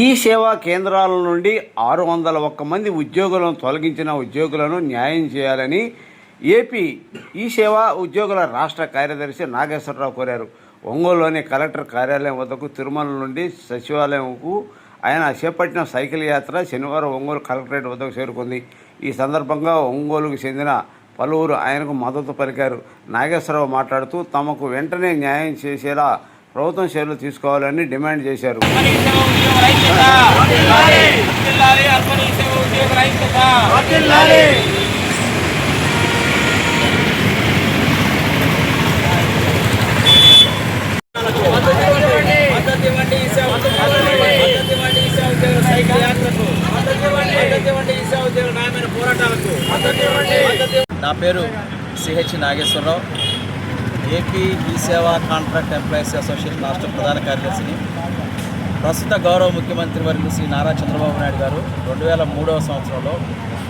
ఈ సేవా కేంద్రాల నుండి ఆరు వందల ఒక్క మంది ఉద్యోగులను తొలగించిన ఉద్యోగులను న్యాయం చేయాలని ఏపీ ఈ సేవా ఉద్యోగుల రాష్ట్ర కార్యదర్శి నాగేశ్వరరావు కోరారు. ఒంగోలులోని కలెక్టర్ కార్యాలయం వద్దకు తిరుమల నుండి సచివాలయంకు ఆయన చేపట్టిన సైకిల్ యాత్ర శనివారం ఒంగోలు కలెక్టరేట్ వద్దకు చేరుకుంది. ఈ సందర్భంగా ఒంగోలుకు చెందిన పలువురు ఆయనకు మద్దతు పలికారు. నాగేశ్వరరావు మాట్లాడుతూ తమకు వెంటనే న్యాయం చేసేలా ప్రభుత్వం చర్యలు తీసుకోవాలని డిమాండ్ చేశారు. నా పేరు సిహెచ్ నాగేశ్వరరావు. ఏపీ ఈ సేవా కాంట్రాక్ట్ ఎంప్లాయీస్ అసోసియేషన్ రాష్ట్ర ప్రధాన కార్యదర్శిని ప్రస్తుత గౌరవ ముఖ్యమంత్రి వర్యులు శ్రీ నారా చంద్రబాబు నాయుడు గారు రెండు వేల మూడవ సంవత్సరంలో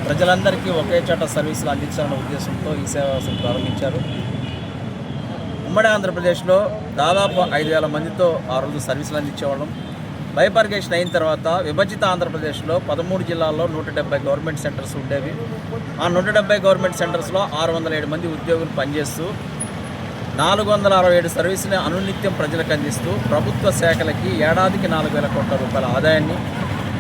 ప్రజలందరికీ ఒకే చోట సర్వీసులు అందించాలన్న ఉద్దేశంతో ఈ సేవా వ్యవస్థను ప్రారంభించారు. ఉమ్మడి ఆంధ్రప్రదేశ్లో దాదాపు ఐదు వేల మందితో ఆ రోజు సర్వీసులు అందించేవాళ్ళం. బైపర్గేషన్ అయిన తర్వాత విభజిత ఆంధ్రప్రదేశ్లో పదమూడు జిల్లాల్లో నూట డెబ్బై గవర్నమెంట్ సెంటర్స్ ఉండేవి. ఆ నూట డెబ్బై గవర్నమెంట్ సెంటర్స్లో ఆరు వందల ఏడు మంది ఉద్యోగులు పనిచేస్తూ నాలుగు వందల అరవై ఏడు సర్వీసుని అనునిత్యం ప్రజలకు అందిస్తూ ప్రభుత్వ శాఖలకి ఏడాదికి నాలుగు వేల కోట్ల రూపాయల ఆదాయాన్ని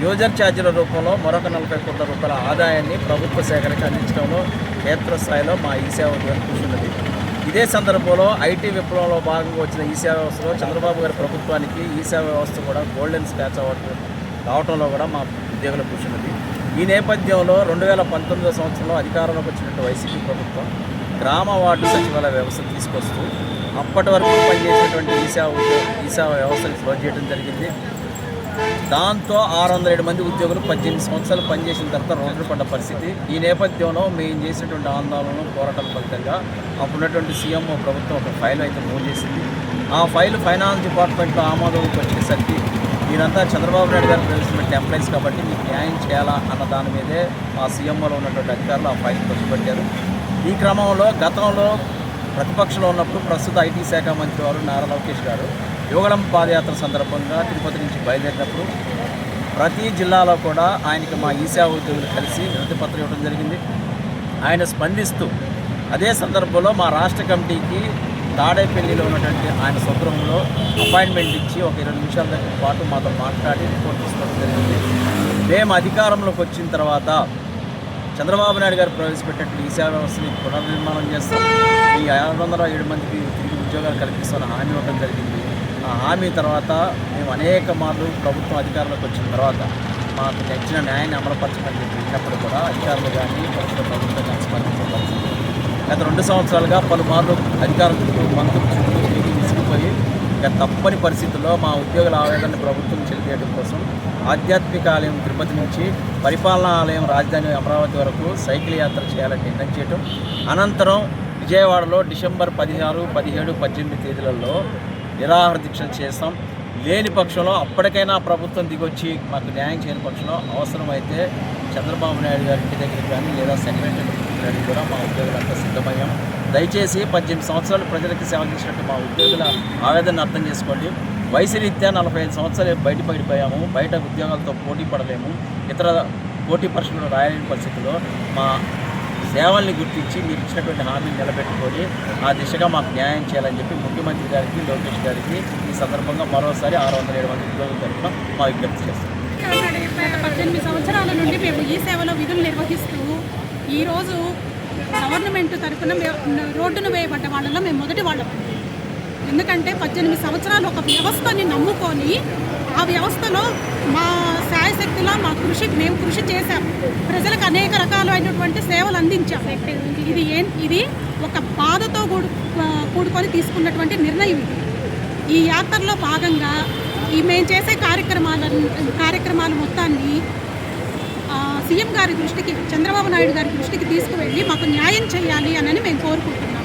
యూజర్ ఛార్జీల రూపంలో మరొక నలభై కోట్ల రూపాయల ఆదాయాన్ని ప్రభుత్వ శాఖలకు అందించడంలో క్షేత్రస్థాయిలో మా ఈ సేవ ఉద్యోగం కృషి ఉన్నది ఇదే సందర్భంలో ఐటీ విప్లవంలో భాగంగా వచ్చిన ఈ సేవ వ్యవస్థలో చంద్రబాబు గారి ప్రభుత్వానికి ఈ సేవ వ్యవస్థ కూడా గోల్డెన్ స్టాచ్ అవార్డు రావడంలో కూడా మా ఉద్యోగుల కృషి ఉన్నది ఈ నేపథ్యంలో రెండు వేల పంతొమ్మిదో సంవత్సరంలో అధికారంలోకి వచ్చినట్టు వైసీపీ ప్రభుత్వం గ్రామ వార్డు సచివాలయ వ్యవస్థ తీసుకొస్తూ అప్పటి వరకు పనిచేసినటువంటి ఈసా ఈసా వ్యవస్థను క్లోజ్ చేయడం జరిగింది. దాంతో ఆరు వందల ఏడు మంది ఉద్యోగులు పద్దెనిమిది సంవత్సరాలు పనిచేసిన తర్వాత రోడ్డు పడ్డ పరిస్థితి. ఈ నేపథ్యంలో మేము చేసినటువంటి ఆందోళన పోరాటాల ఫలితంగా అప్పుడున్నటువంటి సీఎం ప్రభుత్వం ఒక ఫైల్ అయితే మూవ్ చేసింది. ఆ ఫైల్ ఫైనాన్స్ డిపార్ట్మెంట్లో ఆమోదంకి వచ్చేసరికి మీరంతా చంద్రబాబు నాయుడు గారు తెలిసినటువంటి ఎంప్లాయీస్ కాబట్టి మీకు న్యాయం చేయాలా అన్న దాని మీదే ఆ సీఎంఓలో ఉన్నటువంటి అధికారులు ఆ ఫైల్ ఖర్చు పెట్టారు ఈ క్రమంలో గతంలో ప్రతిపక్షంలో ఉన్నప్పుడు ప్రస్తుత ఐటీ శాఖ మంత్రి వారు నారా లోకేష్ గారు యువగళం పాదయాత్ర సందర్భంగా తిరుపతి నుంచి బయలుదేరినప్పుడు ప్రతి జిల్లాలో కూడా ఆయనకి మా ఈశా ఉద్యోగులు కలిసి వినతిపత్రం ఇవ్వడం జరిగింది. ఆయన స్పందిస్తూ అదే సందర్భంలో మా రాష్ట్ర కమిటీకి తాడేపల్లిలో ఉన్నటువంటి ఆయన స్వగృహంలో అపాయింట్మెంట్ ఇచ్చి ఒక ఇరవై నిమిషాల దగ్గర పాటు మాతో మాట్లాడి రిపోర్ట్ తీసుకోవడం జరిగింది. మేము అధికారంలోకి వచ్చిన తర్వాత చంద్రబాబు నాయుడు గారు ప్రవేశపెట్టినట్టు ఈ సేవా వ్యవస్థని పునర్నిర్మాణం చేస్తాం. ఈ ఆరు వందల ఏడు మందికి తిరిగి ఉద్యోగాలు కల్పిస్తామని హామీ ఇవ్వడం జరిగింది. ఆ హామీ తర్వాత మేము అనేక మార్లు ప్రభుత్వం అధికారంలోకి వచ్చిన తర్వాత మాకు నచ్చిన న్యాయాన్ని అమలుపరచమని చెప్పి కూడా అధికారులు కానీ ప్రభుత్వ ప్రభుత్వం కానీ స్పందించిన గత రెండు సంవత్సరాలుగా పలుమార్లు అధికారులు మంత్రులు చుట్టూ తిరిగి విసిగిపోయి ఇక తప్పని పరిస్థితుల్లో మా ఉద్యోగుల ఆవేదనని ప్రభుత్వం చెల్లియడం కోసం ఆధ్యాత్మిక ఆలయం తిరుపతి నుంచి పరిపాలనా ఆలయం రాజధాని అమరావతి వరకు సైకిల్ యాత్ర చేయాలని నిర్ణయం చేయడం అనంతరం విజయవాడలో డిసెంబర్ పదిహారు పదిహేడు పద్దెనిమిది తేదీలలో నిరాహార దీక్షలు చేస్తాం. లేని పక్షంలో అప్పటికైనా ప్రభుత్వం దిగొచ్చి మాకు న్యాయం చేయని పక్షంలో అవసరమైతే చంద్రబాబు నాయుడు గారి ఇంటి దగ్గరికి కానీ లేదా సెక్రటరీ కూడా మా ఉద్యోగులంతా సిద్ధమయ్యాం. దయచేసి పద్దెనిమిది సంవత్సరాలు ప్రజలకి సేవ చేసినట్టు మా ఉద్యోగుల ఆవేదన అర్థం చేసుకోండి. వయసు రీత్యా నలభై ఐదు సంవత్సరాలు బయట పడిపోయాము బయట ఉద్యోగాలతో పోటీ పడలేము. ఇతర పోటీ పరీక్షలు రాయలేని పరిస్థితుల్లో మా సేవల్ని గుర్తించి మీరు ఇచ్చినటువంటి హామీని నిలబెట్టుకొని ఆ దిశగా మాకు న్యాయం చేయాలని చెప్పి ముఖ్యమంత్రి గారికి లోకేష్ గారికి ఈ సందర్భంగా మరోసారి ఆరు వందల ఏడు వందల ఉద్యోగుల తరఫున మా విజ్ఞప్తి చేస్తాం పద్దెనిమిది సంవత్సరాల నుండి మేము ఈ సేవలో విధులు నిర్వహిస్తూ ఈరోజు గవర్నమెంట్ తరఫున మే- రోడ్డును వేయబడ్డ వాళ్ళలో మేము మొదటి వాళ్ళం. ఎందుకంటే పద్దెనిమిది సంవత్సరాలు ఒక వ్యవస్థని నమ్ముకొని ఆ వ్యవస్థలో మా శాయశక్తిలో మా కృషి మేము కృషి చేశాం. ప్రజలకు అనేక రకాలైనటువంటి సేవలు అందించాం. ఇది ఏం ఇది ఒక బాధతో కూడు కూడుకొని తీసుకున్నటువంటి నిర్ణయం ఇది. ఈ యాత్రలో భాగంగా ఈ మేము చేసే కార్యక్రమాల కార్యక్రమాల మొత్తాన్ని సీఎం గారి దృష్టికి చంద్రబాబు నాయుడు గారి దృష్టికి తీసుకువెళ్ళి మాకు న్యాయం చేయాలి అని మేము కోరుకుంటున్నాం.